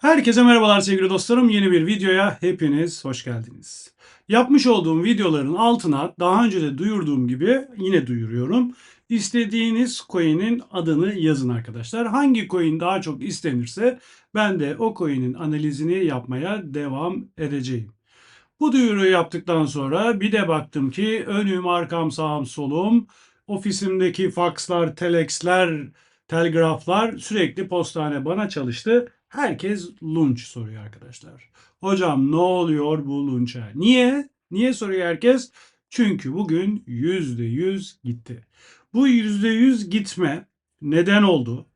Herkese merhabalar sevgili dostlarım. Yeni bir videoya hepiniz hoş geldiniz. Yapmış olduğum videoların altına daha önce de duyurduğum gibi yine duyuruyorum. İstediğiniz coin'in adını yazın arkadaşlar. Hangi coin daha çok istenirse ben de o coin'in analizini yapmaya devam edeceğim. Bu duyuruyu yaptıktan sonra bir de baktım ki önüm, arkam, sağım, solum, ofisimdeki fakslar, telexler, telgraflar sürekli postane bana çalıştı. Herkes lunch soruyor arkadaşlar. Hocam ne oluyor bu lunch'a? Niye? Niye soruyor herkes? Çünkü bugün %100 gitti. Bu %100 gitme neden oldu?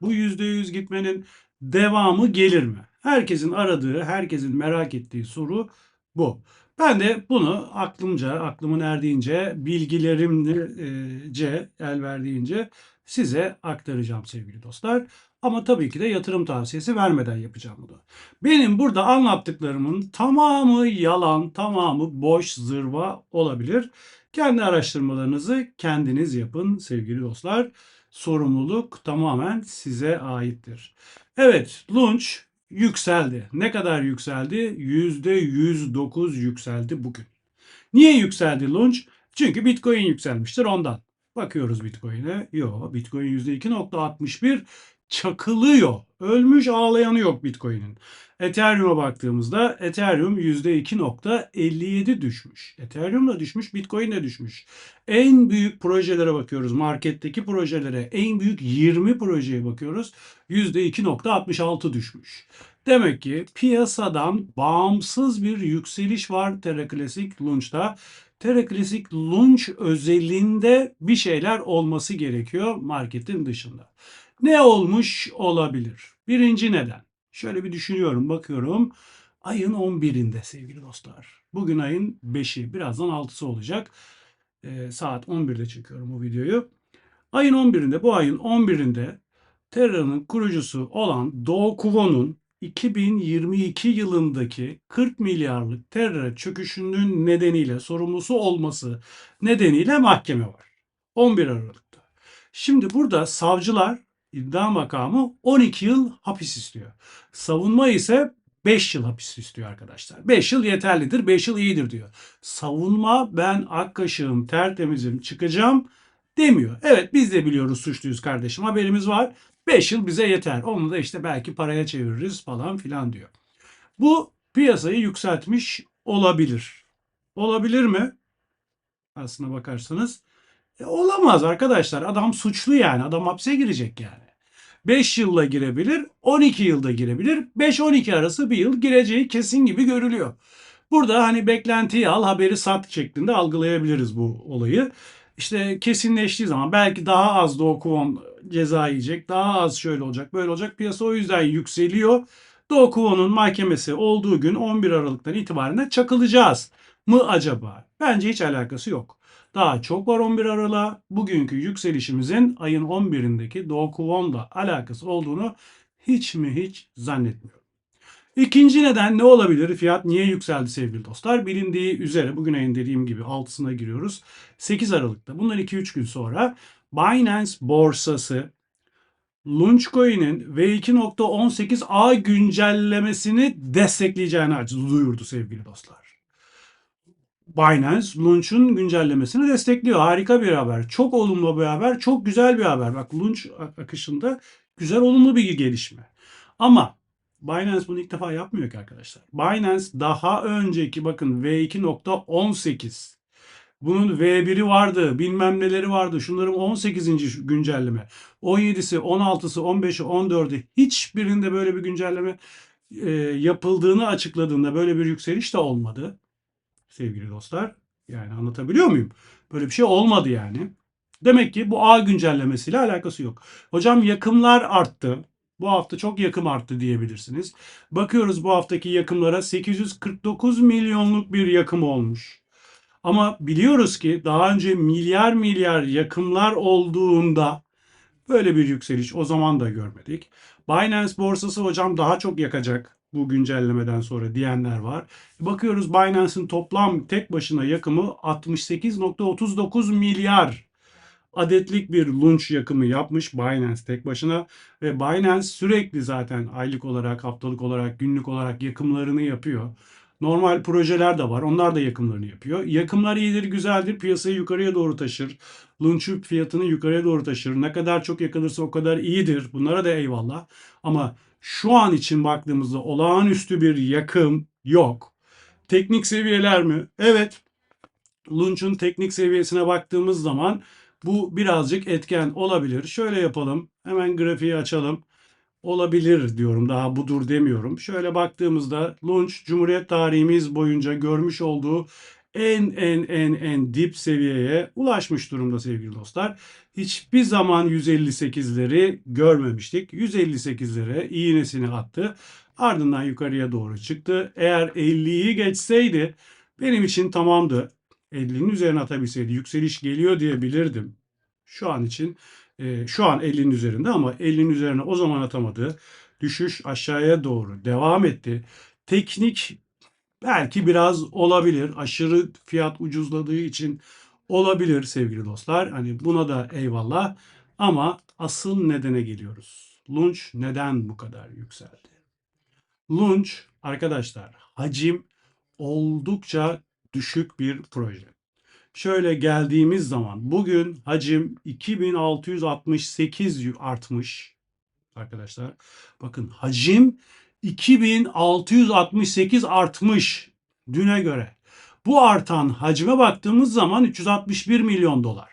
Bu %100 gitmenin devamı gelir mi? Herkesin aradığı, herkesin merak ettiği soru bu. Ben de bunu aklımca, aklımın erdiğince, bilgilerimce, el verdiğince size aktaracağım sevgili dostlar. Ama tabii ki de yatırım tavsiyesi vermeden yapacağım bunu. Benim burada anlattıklarımın tamamı yalan, tamamı boş zırva olabilir. Kendi araştırmalarınızı kendiniz yapın sevgili dostlar. Sorumluluk tamamen size aittir. Evet, Lunch yükseldi. Ne kadar yükseldi? %109 yükseldi bugün. Niye yükseldi Lunch? Çünkü Bitcoin yükselmiştir ondan. Bakıyoruz Bitcoin'e. Yok, Bitcoin %2.61 çakılıyor. Ölmüş ağlayanı yok Bitcoin'in. Ethereum'a baktığımızda Ethereum %2.57 düşmüş. Ethereum da düşmüş, Bitcoin de düşmüş. En büyük projelere bakıyoruz. Marketteki projelere, en büyük 20 projeye bakıyoruz. %2.66 düşmüş. Demek ki piyasadan bağımsız bir yükseliş var Terra Classic Launch'ta. Terra Classic Launch özelinde bir şeyler olması gerekiyor marketin dışında. Ne olmuş olabilir? Birinci neden. Şöyle bir düşünüyorum, bakıyorum. Ayın 11'inde sevgili dostlar. Bugün ayın 5'i, birazdan 6'sı olacak. Ee, saat 11'de çekiyorum bu videoyu. Ayın 11'inde, bu ayın 11'inde Terra'nın kurucusu olan Do Kwon'un 2022 yılındaki 40 milyarlık Terra çöküşünün nedeniyle sorumlusu olması nedeniyle mahkeme var. 11 Aralık'ta. Şimdi burada savcılar iddia makamı 12 yıl hapis istiyor. Savunma ise 5 yıl hapis istiyor arkadaşlar. 5 yıl yeterlidir, 5 yıl iyidir diyor. Savunma ben ak kaşığım, tertemizim, çıkacağım demiyor. Evet biz de biliyoruz suçluyuz kardeşim haberimiz var. 5 yıl bize yeter. Onu da işte belki paraya çeviririz falan filan diyor. Bu piyasayı yükseltmiş olabilir. Olabilir mi? Aslına bakarsanız. E, olamaz arkadaşlar. Adam suçlu yani. Adam hapse girecek yani. 5 yılla girebilir, 12 yılda girebilir. 5-12 arası bir yıl gireceği kesin gibi görülüyor. Burada hani beklentiyi al, haberi sat şeklinde algılayabiliriz bu olayı. İşte kesinleştiği zaman belki daha az da Doğu ceza yiyecek, daha az şöyle olacak, böyle olacak. Piyasa o yüzden yükseliyor. Doğu Kuvon'un mahkemesi olduğu gün 11 Aralık'tan itibaren çakılacağız mı acaba? Bence hiç alakası yok. Daha çok var 11 Aralık'a. Bugünkü yükselişimizin ayın 11'indeki Doğu Kuvon'la alakası olduğunu hiç mi hiç zannetmiyorum. İkinci neden ne olabilir? Fiyat niye yükseldi sevgili dostlar? Bilindiği üzere bugün ayın dediğim gibi 6'sına giriyoruz. 8 Aralık'ta bundan 2-3 gün sonra Binance borsası Launchcoin'in V2.18A güncellemesini destekleyeceğini duyurdu sevgili dostlar. Binance Launch'un güncellemesini destekliyor. Harika bir haber. Çok olumlu bir haber. Çok güzel bir haber. Bak Launch akışında güzel olumlu bir gelişme. Ama Binance bunu ilk defa yapmıyor ki arkadaşlar. Binance daha önceki bakın V2.18 bunun V1'i vardı, bilmem neleri vardı. Şunların 18. güncelleme. 17'si, 16'sı, 15'i, 14'ü hiçbirinde böyle bir güncelleme e, yapıldığını açıkladığında böyle bir yükseliş de olmadı. Sevgili dostlar. Yani anlatabiliyor muyum? Böyle bir şey olmadı yani. Demek ki bu A güncellemesiyle alakası yok. Hocam yakımlar arttı. Bu hafta çok yakım arttı diyebilirsiniz. Bakıyoruz bu haftaki yakımlara 849 milyonluk bir yakım olmuş. Ama biliyoruz ki daha önce milyar milyar yakımlar olduğunda böyle bir yükseliş o zaman da görmedik. Binance borsası hocam daha çok yakacak bu güncellemeden sonra diyenler var. Bakıyoruz Binance'ın toplam tek başına yakımı 68.39 milyar. adetlik bir lunch yakımı yapmış Binance tek başına ve Binance sürekli zaten aylık olarak, haftalık olarak, günlük olarak yakımlarını yapıyor. Normal projeler de var. Onlar da yakımlarını yapıyor. Yakımlar iyidir, güzeldir. Piyasayı yukarıya doğru taşır. Lunch'un fiyatını yukarıya doğru taşır. Ne kadar çok yakılırsa o kadar iyidir. Bunlara da eyvallah. Ama şu an için baktığımızda olağanüstü bir yakım yok. Teknik seviyeler mi? Evet. Lunch'un teknik seviyesine baktığımız zaman bu birazcık etken olabilir. Şöyle yapalım. Hemen grafiği açalım. Olabilir diyorum. Daha budur demiyorum. Şöyle baktığımızda Lunch Cumhuriyet tarihimiz boyunca görmüş olduğu en en en en dip seviyeye ulaşmış durumda sevgili dostlar. Hiçbir zaman 158'leri görmemiştik. 158'lere iğnesini attı. Ardından yukarıya doğru çıktı. Eğer 50'yi geçseydi benim için tamamdı. 50'nin üzerine atabilseydi yükseliş geliyor diyebilirdim. Şu an için e, şu an 50'nin üzerinde ama 50'nin üzerine o zaman atamadı. Düşüş aşağıya doğru devam etti. Teknik belki biraz olabilir. Aşırı fiyat ucuzladığı için olabilir sevgili dostlar. Hani buna da eyvallah. Ama asıl nedene geliyoruz. Lunch neden bu kadar yükseldi? Lunch arkadaşlar hacim oldukça düşük bir proje. Şöyle geldiğimiz zaman bugün hacim 2668 artmış arkadaşlar. Bakın hacim 2668 artmış düne göre. Bu artan hacme baktığımız zaman 361 milyon dolar.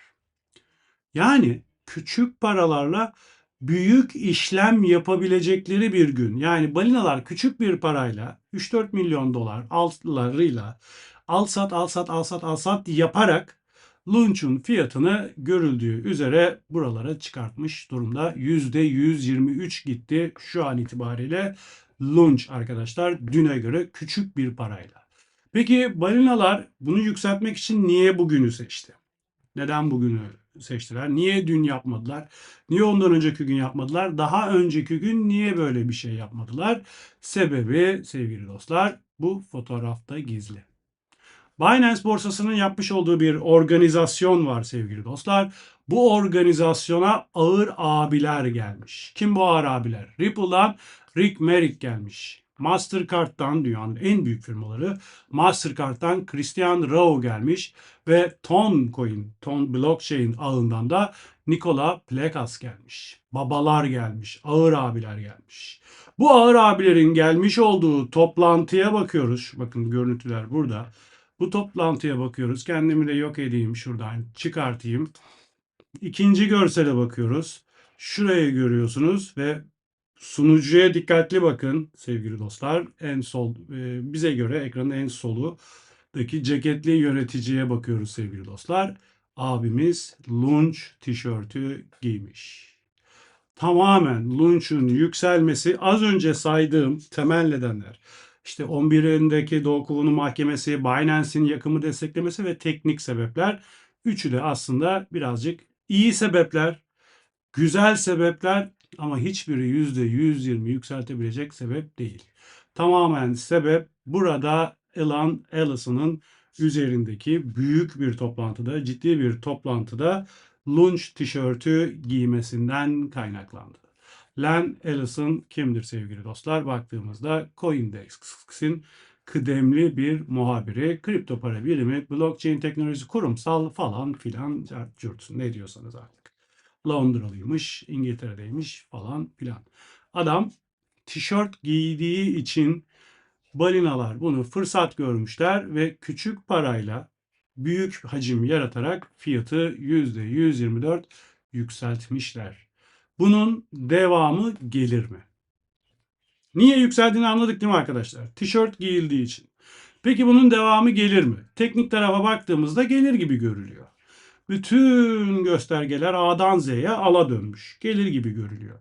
Yani küçük paralarla büyük işlem yapabilecekleri bir gün. Yani balinalar küçük bir parayla 3-4 milyon dolar altlarıyla al sat al sat al sat al sat yaparak Lunch'un fiyatını görüldüğü üzere buralara çıkartmış durumda. %123 gitti şu an itibariyle Lunch arkadaşlar düne göre küçük bir parayla. Peki balinalar bunu yükseltmek için niye bugünü seçti? Neden bugünü seçtiler? Niye dün yapmadılar? Niye ondan önceki gün yapmadılar? Daha önceki gün niye böyle bir şey yapmadılar? Sebebi sevgili dostlar bu fotoğrafta gizli. Binance borsasının yapmış olduğu bir organizasyon var sevgili dostlar. Bu organizasyona ağır abiler gelmiş. Kim bu ağır abiler? Ripple'dan Rick Merrick gelmiş. Mastercard'dan dünyanın en büyük firmaları Mastercard'dan Christian Rao gelmiş ve Ton Coin, Ton Blockchain ağından da Nikola Plekas gelmiş. Babalar gelmiş, ağır abiler gelmiş. Bu ağır abilerin gelmiş olduğu toplantıya bakıyoruz. Bakın görüntüler burada. Bu toplantıya bakıyoruz. Kendimi de yok edeyim şuradan çıkartayım. İkinci görsele bakıyoruz. Şurayı görüyorsunuz ve sunucuya dikkatli bakın sevgili dostlar. En sol e, bize göre ekranın en soludaki ceketli yöneticiye bakıyoruz sevgili dostlar. Abimiz lunch tişörtü giymiş. Tamamen lunch'un yükselmesi az önce saydığım temel nedenler. İşte 11'indeki Doğu Kulunu Mahkemesi, Binance'in yakımı desteklemesi ve teknik sebepler. Üçü de aslında birazcık iyi sebepler, güzel sebepler ama hiçbiri %120 yükseltebilecek sebep değil. Tamamen sebep burada Elan Ellison'ın üzerindeki büyük bir toplantıda, ciddi bir toplantıda lunch tişörtü giymesinden kaynaklandı. Len Ellison kimdir sevgili dostlar? Baktığımızda Coindex'in kıdemli bir muhabiri, kripto para birimi, blockchain teknolojisi kurumsal falan filan cürt ne diyorsanız artık. Londralıymış, İngiltere'deymiş falan filan. Adam tişört giydiği için balinalar bunu fırsat görmüşler ve küçük parayla büyük hacim yaratarak fiyatı %124 yükseltmişler. Bunun devamı gelir mi? Niye yükseldiğini anladık değil mi arkadaşlar? Tişört giyildiği için. Peki bunun devamı gelir mi? Teknik tarafa baktığımızda gelir gibi görülüyor. Bütün göstergeler A'dan Z'ye ala dönmüş. Gelir gibi görülüyor.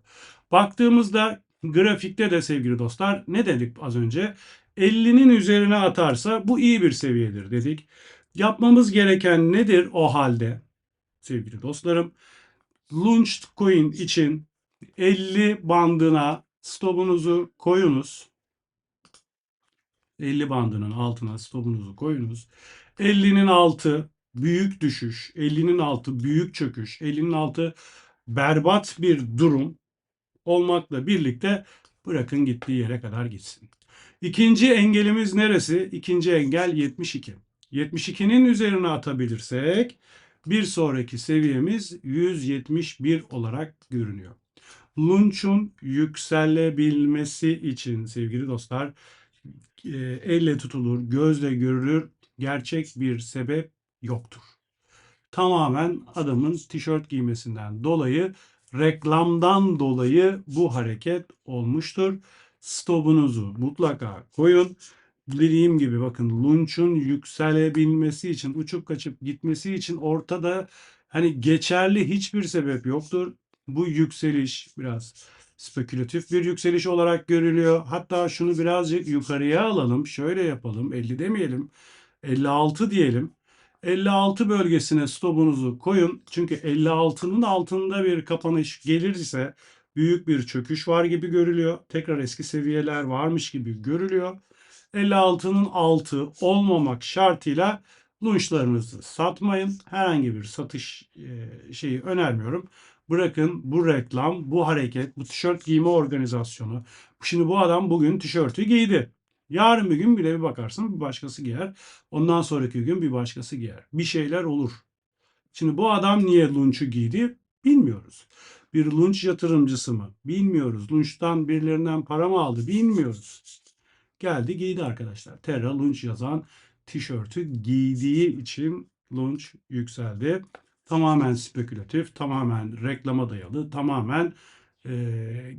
Baktığımızda grafikte de sevgili dostlar ne dedik az önce? 50'nin üzerine atarsa bu iyi bir seviyedir dedik. Yapmamız gereken nedir o halde? Sevgili dostlarım, Launch Coin için 50 bandına stopunuzu koyunuz. 50 bandının altına stopunuzu koyunuz. 50'nin altı büyük düşüş, 50'nin altı büyük çöküş, 50'nin altı berbat bir durum olmakla birlikte bırakın gittiği yere kadar gitsin. İkinci engelimiz neresi? İkinci engel 72. 72'nin üzerine atabilirsek bir sonraki seviyemiz 171 olarak görünüyor. Lunch'un yükselebilmesi için sevgili dostlar e, elle tutulur, gözle görülür gerçek bir sebep yoktur. Tamamen adamın tişört giymesinden dolayı, reklamdan dolayı bu hareket olmuştur. Stopunuzu mutlaka koyun. Dediğim gibi bakın lunch'un yükselebilmesi için, uçup kaçıp gitmesi için ortada hani geçerli hiçbir sebep yoktur. Bu yükseliş biraz spekülatif bir yükseliş olarak görülüyor. Hatta şunu birazcık yukarıya alalım. Şöyle yapalım. 50 demeyelim. 56 diyelim. 56 bölgesine stopunuzu koyun. Çünkü 56'nın altında bir kapanış gelirse büyük bir çöküş var gibi görülüyor. Tekrar eski seviyeler varmış gibi görülüyor. 56'nın altı olmamak şartıyla lunchlarınızı satmayın. Herhangi bir satış e, şeyi önermiyorum. Bırakın bu reklam, bu hareket, bu tişört giyme organizasyonu. Şimdi bu adam bugün tişörtü giydi. Yarın bir gün bile bir bakarsın bir başkası giyer. Ondan sonraki gün bir başkası giyer. Bir şeyler olur. Şimdi bu adam niye lunch'u giydi? Bilmiyoruz. Bir lunch yatırımcısı mı? Bilmiyoruz. Lunch'tan birilerinden para mı aldı? Bilmiyoruz. Geldi giydi arkadaşlar. Terra Lunch yazan tişörtü giydiği için Lunch yükseldi. Tamamen spekülatif, tamamen reklama dayalı, tamamen e,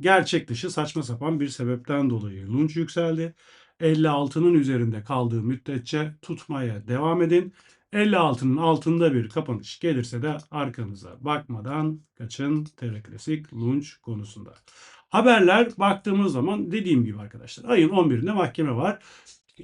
gerçek dışı saçma sapan bir sebepten dolayı Lunch yükseldi. 56'nın üzerinde kaldığı müddetçe tutmaya devam edin. 56'nın altında bir kapanış gelirse de arkanıza bakmadan kaçın TR Klasik Lunch konusunda. Haberler baktığımız zaman dediğim gibi arkadaşlar ayın 11'inde mahkeme var.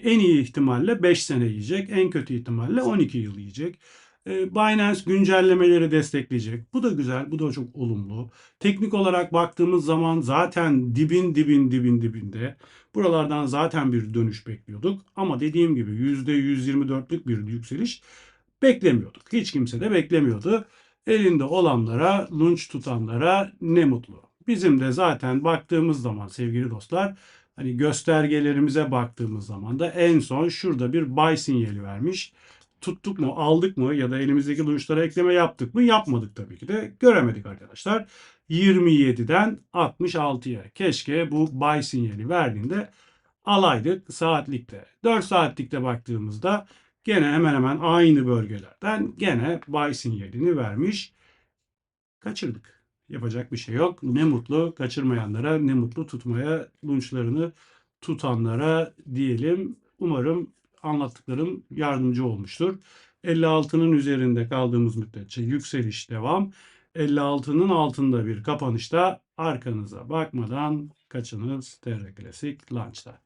En iyi ihtimalle 5 sene yiyecek. En kötü ihtimalle 12 yıl yiyecek. E, Binance güncellemeleri destekleyecek. Bu da güzel, bu da çok olumlu. Teknik olarak baktığımız zaman zaten dibin dibin dibin dibinde. Buralardan zaten bir dönüş bekliyorduk. Ama dediğim gibi %124'lük bir yükseliş beklemiyorduk. Hiç kimse de beklemiyordu. Elinde olanlara, lunch tutanlara ne mutlu. Bizim de zaten baktığımız zaman sevgili dostlar hani göstergelerimize baktığımız zaman da en son şurada bir buy sinyali vermiş. Tuttuk mu aldık mı ya da elimizdeki lunchlara ekleme yaptık mı yapmadık tabii ki de göremedik arkadaşlar. 27'den 66'ya keşke bu buy sinyali verdiğinde alaydık saatlikte. 4 saatlikte baktığımızda gene hemen hemen aynı bölgelerden gene buy sinyalini vermiş. Kaçırdık. Yapacak bir şey yok. Ne mutlu kaçırmayanlara, ne mutlu tutmaya, lunchlarını tutanlara diyelim. Umarım anlattıklarım yardımcı olmuştur. 56'nın üzerinde kaldığımız müddetçe yükseliş devam. 56'nın altında bir kapanışta arkanıza bakmadan kaçınız TR Klasik Launch'ta.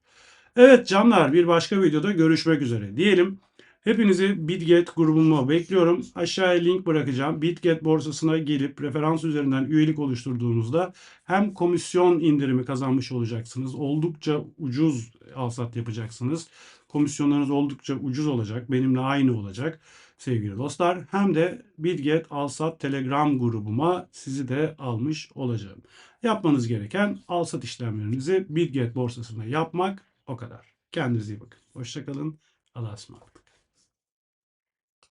Evet canlar bir başka videoda görüşmek üzere diyelim. Hepinizi Bitget grubuma bekliyorum. Aşağıya link bırakacağım. Bitget borsasına gelip referans üzerinden üyelik oluşturduğunuzda hem komisyon indirimi kazanmış olacaksınız. Oldukça ucuz alsat yapacaksınız. Komisyonlarınız oldukça ucuz olacak. Benimle aynı olacak sevgili dostlar. Hem de Bitget Alsat Telegram grubuma sizi de almış olacağım. Yapmanız gereken alsat işlemlerinizi Bitget borsasına yapmak o kadar. Kendinize iyi bakın. Hoşçakalın. Allah'a ısmarladık.